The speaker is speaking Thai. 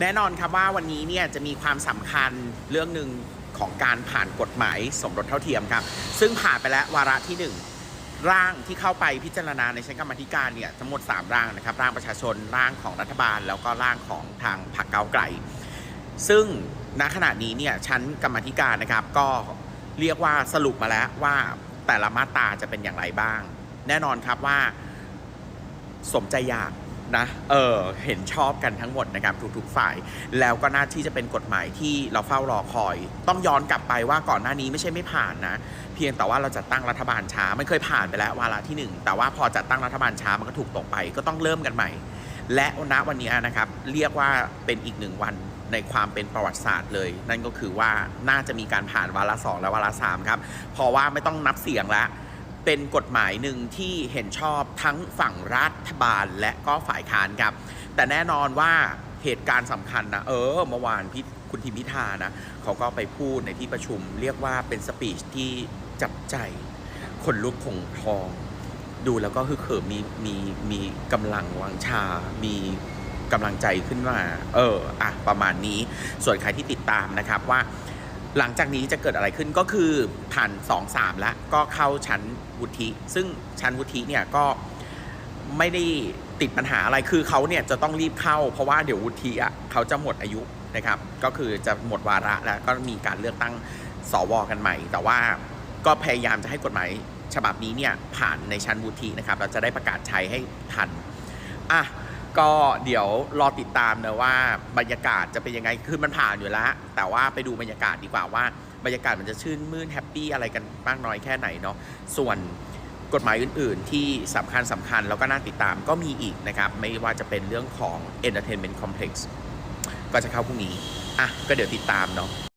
แน่นอนครับว่าวันนี้เนี่ยจะมีความสำคัญเรื่องหนึ่งของการผ่านกฎหมายสมรสเท่าเทียมครับ ซึ่งผ่านไปแล้ววาระที่หนึ่งร่างที่เข้าไปพิจารณาในชั้นกรรมธิการเนี่ยทั้งหมด 3 ร่างนะครับ ร่างประชาชนร่างของรัฐบาล แล้วก็ร่างของทางพรรคก้าวไกล ซึ่งณขณะนี้เนี่ยชั้นกรรมธิการนะครับ ก็เรียกว่าสรุปมาแล้วว่าแต่ละมาตราจะเป็นอย่างไรบ้าง แน่นอนครับว่าสมใจอยาก นะเออเห็นชอบกันทั้งหมดนะครับทุกๆฝ่าย แล้วก็น่าที่จะเป็นกฎหมายที่เราเฝ้ารอคอย ต้องย้อนกลับไปว่าก่อนหน้านี้ไม่ใช่ไม่ผ่านนะ เพียงแต่ว่าเราจะตั้งรัฐบาลช้ามันเคยผ่านไปแล้ววาระที่หนึ่งแต่ว่าพอจัดตั้งรัฐบาลช้ามันก็ถูกตกไป ก็ต้องเริ่มกันใหม่ และณวันนี้นะครับเรียกว่าเป็นอีกหนึ่งวันในความเป็นประวัติศาสตร์เลย นั่นก็คือว่าน่าจะมีการผ่านวาระสองและวาระสามครับเพราะว่าไม่ต้องนับเสียงแล้ว เป็นกฎหมายหนึ่งที่เห็นชอบทั้งฝั่งรัฐบาลและก็ฝ่ายค้านครับ แต่แน่นอนว่าเหตุการณ์สำคัญนะเออเมื่อวานพี่คุณทิมพิธานะเขาก็ไปพูดในที่ประชุม เรียกว่าเป็นสปีชที่จับใจคนลุกคงทอง ดูแล้วก็คือเขิมมีมีมีกำลังวังชา มีกำลังใจขึ้นมา เออ อะ ประมาณนี้ ส่วนใครที่ติดตามนะครับว่า หลังจากนี้จะเกิดอะไรขึ้นก็คือผ่าน2อสามแล้วก็เข้าชั้นวุฒิ ซึ่งชั้นวุฒิเนี่ยก็ไม่ได้ติดปัญหาอะไรคือเขาเนี่ยจะต้องรีบเข้า เพราะว่าเดี๋ยววุฒิอะเขาจะหมดอายุนะครับ ก็คือจะหมดวาระแล้วก็มีการเลือกตั้งสวกันใหม่ แต่ว่าก็พยายามจะให้กฎหมายฉบับนี้เนี่ยผ่านในชั้นวุฒินะครับเราจะได้ประกาศใช้ให้ทันอะ ก็เดี๋ยวรอติดตามนะว่าบรรยากาศจะเป็นยังไง คือมันผ่านอยู่แล้ว แต่ว่าไปดูบรรยากาศดีกว่าว่าบรรยากาศมันจะชื่นมื่นแฮปปี้อะไรกันมากน้อยแค่ไหนเนาะ ส่วนกฎหมายอื่น ๆ ที่สำคัญสำคัญแล้วก็น่าติดตามก็มีอีกนะครับ ไม่ว่าจะเป็นเรื่องของ Entertainment Complex ก็จะเข้าพรุ่งนี้ อะ ก็เดี๋ยวติดตามเนาะ